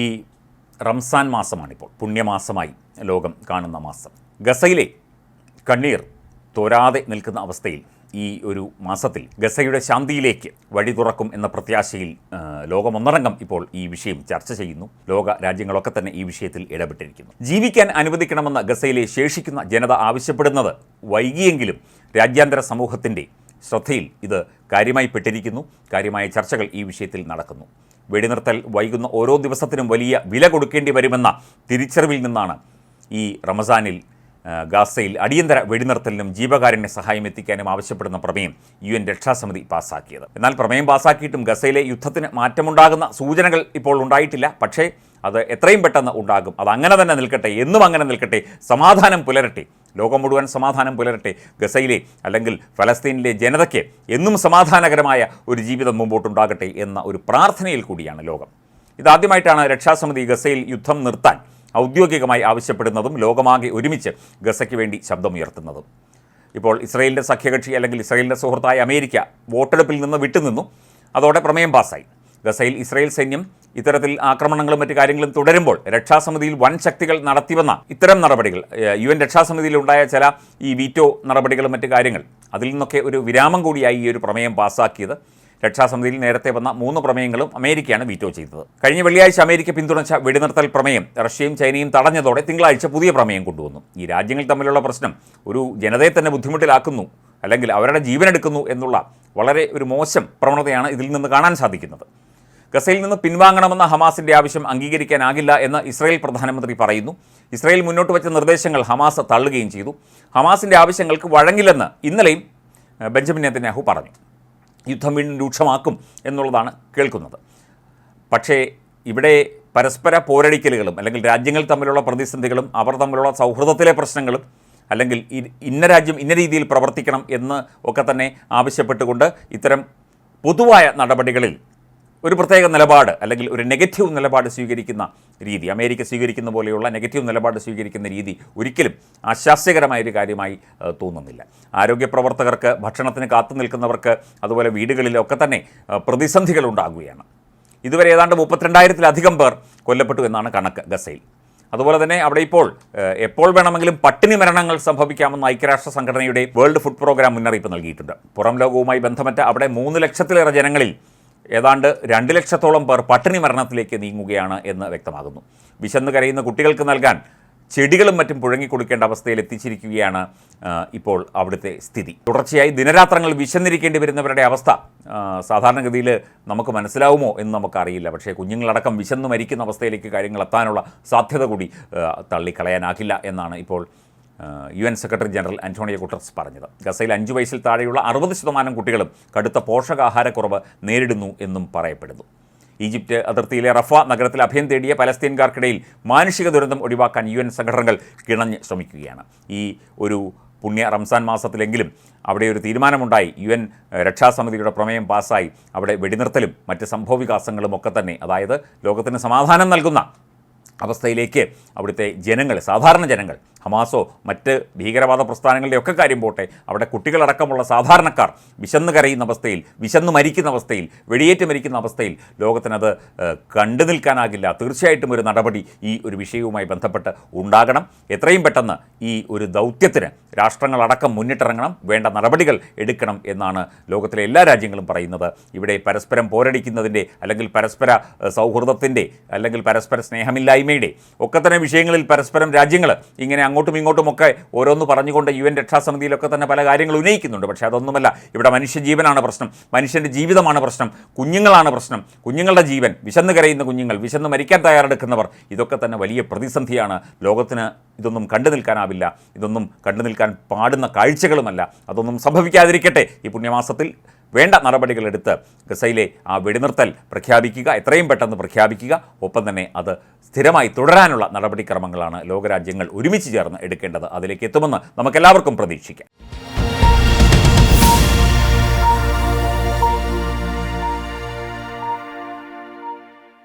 ഈ റംസാൻ മാസമാണിപ്പോൾ. പുണ്യമാസമായി ലോകം കാണുന്ന മാസം. ഗസയിലെ കണ്ണീർ തോരാതെ നിൽക്കുന്ന അവസ്ഥയിൽ ഈ ഒരു മാസത്തിൽ ഗസയുടെ ശാന്തിയിലേക്ക് വഴി തുറക്കും എന്ന പ്രത്യാശയിൽ ലോകമൊന്നടങ്കം ഇപ്പോൾ ഈ വിഷയം ചർച്ച ചെയ്യുന്നു. ലോക രാജ്യങ്ങളൊക്കെ തന്നെ ഈ വിഷയത്തിൽ ഇടപെട്ടിരിക്കുന്നു. ജീവിക്കാൻ അനുവദിക്കണമെന്ന ഗസയിലെ ശേഷിക്കുന്ന ജനത ആവശ്യപ്പെടുന്നത് വൈകിയെങ്കിലും രാജ്യാന്തര സമൂഹത്തിന്റെ ശ്രദ്ധയിൽ ഇത് കാര്യമായി പെട്ടിരിക്കുന്നു. കാര്യമായ ചർച്ചകൾ ഈ വിഷയത്തിൽ നടക്കുന്നു. വെടിനിർത്തൽ വൈകുന്ന ഓരോ ദിവസത്തിനും വലിയ വില കൊടുക്കേണ്ടി വരുമെന്ന തിരിച്ചറിവിൽ നിന്നാണ് ഈ റമസാനിൽ ഗാസയിൽ അടിയന്തര വെടിനിർത്തലിനും ജീവകാരുണ്യ സഹായം എത്തിക്കാനും ആവശ്യപ്പെടുന്ന പ്രമേയം യു എൻ രക്ഷാസമിതി പാസ്സാക്കിയത് എന്നാൽ പ്രമേയം പാസ്സാക്കിയിട്ടും ഗസയിലെ യുദ്ധത്തിന് മാറ്റമുണ്ടാകുന്ന സൂചനകൾ ഇപ്പോൾ ഉണ്ടായിട്ടില്ല. പക്ഷേ അത് എത്രയും പെട്ടെന്ന് ഉണ്ടാകും. അത് അങ്ങനെ തന്നെ നിൽക്കട്ടെ എന്നും അങ്ങനെ നിൽക്കട്ടെ സമാധാനം പുലരട്ടെ ലോകം മുഴുവൻ സമാധാനം പുലരട്ടെ. ഗസയിലെ അല്ലെങ്കിൽ ഫലസ്തീനിലെ ജനതയ്ക്ക് എന്നും സമാധാനകരമായ ഒരു ജീവിതം മുമ്പോട്ടുണ്ടാകട്ടെ എന്ന ഒരു പ്രാർത്ഥനയിൽ കൂടിയാണ് ലോകം. ഇതാദ്യമായിട്ടാണ് രക്ഷാസമിതി ഗസയിൽ യുദ്ധം നിർത്താൻ ഔദ്യോഗികമായി ആവശ്യപ്പെടുന്നതും ലോകമാകെ ഒരുമിച്ച് ഗസയ്ക്ക് വേണ്ടി ശബ്ദമുയർത്തുന്നതും. ഇപ്പോൾ ഇസ്രയേലിന്റെ സഖ്യകക്ഷി അല്ലെങ്കിൽ ഇസ്രയേലിന്റെ സുഹൃത്തായ അമേരിക്ക വോട്ടെടുപ്പിൽ നിന്ന് വിട്ടുനിന്നു. അതോടെ പ്രമേയം പാസ്സായി. ഗസയിൽ ഇസ്രയേൽ സൈന്യം ഇത്തരത്തിൽ ആക്രമണങ്ങളും മറ്റു കാര്യങ്ങളും തുടരുമ്പോൾ രക്ഷാസമിതിയിൽ വൻ ശക്തികൾ നടത്തിവന്ന ഇത്തരം നടപടികൾ യു എൻ രക്ഷാസമിതിയിൽ ഉണ്ടായ ചില ഈ വീറ്റോ നടപടികളും മറ്റു കാര്യങ്ങൾ അതിൽ നിന്നൊക്കെ ഒരു വിരാമം കൂടിയായി ഈ ഒരു പ്രമേയം പാസ്സാക്കിയത് രക്ഷാസമിതിയിൽ നേരത്തെ വന്ന മൂന്ന് പ്രമേയങ്ങളും അമേരിക്കയാണ് വീറ്റോ ചെയ്തത്. കഴിഞ്ഞ വെള്ളിയാഴ്ച അമേരിക്ക പിന്തുണച്ച വെടിനിർത്തൽ പ്രമേയം റഷ്യയും ചൈനയും തടഞ്ഞതോടെ തിങ്കളാഴ്ച പുതിയ പ്രമേയം കൊണ്ടുവന്നു. ഈ രാജ്യങ്ങൾ തമ്മിലുള്ള പ്രശ്നം ഒരു ജനതയെ തന്നെ ബുദ്ധിമുട്ടിലാക്കുന്നു അല്ലെങ്കിൽ അവരുടെ ജീവനെടുക്കുന്നു എന്നുള്ള വളരെ ഒരു മോശം പ്രവണതയാണ് ഇതിൽ നിന്ന് കാണാൻ സാധിക്കുന്നത്. ഗസയിൽ നിന്ന് പിൻവാങ്ങണമെന്ന ഹമാസിന്റെ ആവശ്യം അംഗീകരിക്കാനാകില്ല എന്ന് ഇസ്രായേൽ പ്രധാനമന്ത്രി പറയുന്നു. ഇസ്രായേൽ മുന്നോട്ട് വച്ച നിർദ്ദേശങ്ങൾ ഹമാസ് തള്ളുകയും ചെയ്തു. ഹമാസിന്റെ ആവശ്യങ്ങൾക്ക് വഴങ്ങില്ലെന്ന് ഇന്നലെയും ബെഞ്ചമിൻ നെതന്യാഹു പറഞ്ഞു. യുദ്ധം വീണ്ടും രൂക്ഷമാക്കും എന്നുള്ളതാണ് കേൾക്കുന്നത്. പക്ഷേ ഇവിടെ പരസ്പര പോരടിക്കലുകളും അല്ലെങ്കിൽ രാജ്യങ്ങൾ തമ്മിലുള്ള പ്രതിസന്ധികളും അവർ തമ്മിലുള്ള സൗഹൃദത്തിലെ പ്രശ്നങ്ങളും അല്ലെങ്കിൽ ഇന്ന രാജ്യം ഇന്ന രീതിയിൽ പ്രവർത്തിക്കണം എന്ന് ഒക്കെ തന്നെ ആവശ്യപ്പെട്ടുകൊണ്ട് ഇത്തരം പൊതുവായ നടപടികളിൽ ഒരു പ്രത്യേക നിലപാട് അല്ലെങ്കിൽ ഒരു നെഗറ്റീവ് നിലപാട് സ്വീകരിക്കുന്ന രീതി അമേരിക്ക സ്വീകരിക്കുന്ന പോലെയുള്ള നെഗറ്റീവ് നിലപാട് സ്വീകരിക്കുന്ന രീതി ഒരിക്കലും ആശാസ്യകരമായ ഒരു കാര്യമായി തോന്നുന്നില്ല. ആരോഗ്യ പ്രവർത്തകർക്ക് ഭക്ഷണത്തിന് കാത്തു നിൽക്കുന്നവർക്ക് അതുപോലെ വീടുകളിലൊക്കെ തന്നെ പ്രതിസന്ധികൾ ഉണ്ടാകുകയാണ്. ഇതുവരെ ഏതാണ്ട് മുപ്പത്തിരണ്ടായിരത്തിലധികം പേർ കൊല്ലപ്പെട്ടു എന്നാണ് കണക്ക് ഗസയിൽ. അതുപോലെ തന്നെ അവിടെ ഇപ്പോൾ എപ്പോൾ വേണമെങ്കിലും പട്ടിണി മരണങ്ങൾ സംഭവിക്കാമെന്ന് ഐക്യരാഷ്ട്ര സംഘടനയുടെ വേൾഡ് ഫുഡ് പ്രോഗ്രാം മുന്നറിയിപ്പ് നൽകിയിട്ടുണ്ട്. പുറം ലോകവുമായി ബന്ധമറ്റ അവിടെ മൂന്ന് ലക്ഷത്തിലേറെ ജനങ്ങളിൽ ഏതാണ്ട് രണ്ട് ലക്ഷത്തോളം പേർ പട്ടിണി മരണത്തിലേക്ക് നീങ്ങുകയാണ് എന്ന് വ്യക്തമാകുന്നു. വിശന്ന് കരയുന്ന കുട്ടികൾക്ക് നൽകാൻ ചെടികളും മറ്റും പുഴങ്ങിക്കൊടുക്കേണ്ട അവസ്ഥയിൽ എത്തിച്ചിരിക്കുകയാണ് ഇപ്പോൾ അവിടുത്തെ സ്ഥിതി. തുടർച്ചയായി ദിനരാത്രങ്ങൾ വിശന്നിരിക്കേണ്ടി വരുന്നവരുടെ അവസ്ഥ സാധാരണഗതിയിൽ നമുക്ക് മനസ്സിലാവുമോ എന്ന് നമുക്കറിയില്ല. പക്ഷേ കുഞ്ഞുങ്ങളടക്കം വിശന്ന് മരിക്കുന്ന അവസ്ഥയിലേക്ക് കാര്യങ്ങൾ എത്താനുള്ള സാധ്യത കൂടി തള്ളിക്കളയാനാകില്ല എന്നാണ് ഇപ്പോൾ U N secretary general Antonio Guterres പറഞ്ഞത്. ഗസയിൽ അഞ്ച് വയസ്സിൽ താഴെയുള്ള അറുപത് ശതമാനം കുട്ടികളും കടുത്ത പോഷകാഹാരക്കുറവ് നേരിടുന്നു എന്നും പറയപ്പെടുന്നു. ഈജിപ്റ്റ് അതിർത്തിയിലെ റഫ നഗരത്തിൽ അഭയം തേടിയ പലസ്തീൻകാർക്കിടയിൽ മാനുഷിക ദുരന്തം ഒഴിവാക്കാൻ യു എൻ സംഘടനകൾ കിണഞ്ഞ് ശ്രമിക്കുകയാണ്. ഈ ഒരു പുണ്യ റംസാൻ മാസത്തിലെങ്കിലും അവിടെ ഒരു തീരുമാനമുണ്ടായി. യു എൻ രക്ഷാസമിതിയുടെ പ്രമേയം പാസ്സായി. അവിടെ വെടിനിർത്തലും മറ്റ് സംഭവവികാസങ്ങളും ഒക്കെ തന്നെ അതായത് ലോകത്തിന് സമാധാനം നൽകുന്ന അവസ്ഥയിലേക്ക് അവിടുത്തെ ജനങ്ങൾ സാധാരണ ജനങ്ങൾ ഹമാസോ മറ്റ് ഭീകരവാദ പ്രസ്ഥാനങ്ങളുടെ ഒക്കെ കാര്യം പോട്ടെ. അവിടെ കുട്ടികളടക്കമുള്ള സാധാരണക്കാർ വിശന്ന് കരയുന്ന അവസ്ഥയിൽ വിശന്ന് മരിക്കുന്ന അവസ്ഥയിൽ വെടിയേറ്റ് മരിക്കുന്ന അവസ്ഥയിൽ ലോകത്തിനത് കണ്ടു നിൽക്കാനാകില്ല. തീർച്ചയായിട്ടും ഒരു നടപടി ഈ ഒരു വിഷയവുമായി ബന്ധപ്പെട്ട് ഉണ്ടാകണം. എത്രയും പെട്ടെന്ന് ഈ ഒരു ദൗത്യത്തിന് രാഷ്ട്രങ്ങളടക്കം മുന്നിട്ടിറങ്ങണം. വേണ്ട നടപടികൾ എടുക്കണം എന്നാണ് ലോകത്തിലെ എല്ലാ രാജ്യങ്ങളും പറയുന്നത്. ഇവിടെ പരസ്പരം പോരടിക്കുന്നതിന്റെ അല്ലെങ്കിൽ പരസ്പര സൗഹൃദത്തിന്റെ അല്ലെങ്കിൽ പരസ്പര സ്നേഹമില്ലായ്മയുടെ ഒക്കെ തന്നെ വിഷയങ്ങളിൽ പരസ്പരം രാജ്യങ്ങൾ ഇങ്ങനെ അങ്ങോട്ടും ഇങ്ങോട്ടും ഒക്കെ ഓരോന്ന് പറഞ്ഞുകൊണ്ട് യു എൻ രക്ഷാസമിതിയിലൊക്കെ തന്നെ പല കാര്യങ്ങൾ ഉന്നയിക്കുന്നുണ്ട്. പക്ഷേ അതൊന്നുമല്ല. ഇവിടെ മനുഷ്യജീവനാണ് പ്രശ്നം. മനുഷ്യന്റെ ജീവിതമാണ് പ്രശ്നം. കുഞ്ഞുങ്ങളാണ് പ്രശ്നം. കുഞ്ഞുങ്ങളുടെ ജീവൻ. വിശന്ന് കരയുന്ന കുഞ്ഞുങ്ങൾ വിശന്ന് മരിക്കാൻ തയ്യാറെടുക്കുന്നവർ ഇതൊക്കെ തന്നെ വലിയ പ്രതിസന്ധിയാണ്. ലോകത്തിന് ഇതൊന്നും കണ്ടു നിൽക്കാനാവില്ല. ഇതൊന്നും കണ്ടു നിൽക്കാൻ പാടുന്ന കാഴ്ചകളുമല്ല. അതൊന്നും സംഭവിക്കാതിരിക്കട്ടെ. ഈ പുണ്യമാസത്തിൽ വേണ്ട നടപടികളെടുത്ത് ഗസയിലെ ആ വെടിനിർത്തൽ പ്രഖ്യാപിക്കുക എത്രയും പെട്ടെന്ന് പ്രഖ്യാപിക്കുക. ഒപ്പം തന്നെ അത് സ്ഥിരമായി തുടരാനുള്ള നടപടിക്രമങ്ങളാണ് ലോകരാജ്യങ്ങൾ ഒരുമിച്ച് ചേർന്ന് എടുക്കേണ്ടത്. അതിലേക്ക് എത്തുമെന്ന് നമുക്കെല്ലാവർക്കും പ്രതീക്ഷിക്കാം.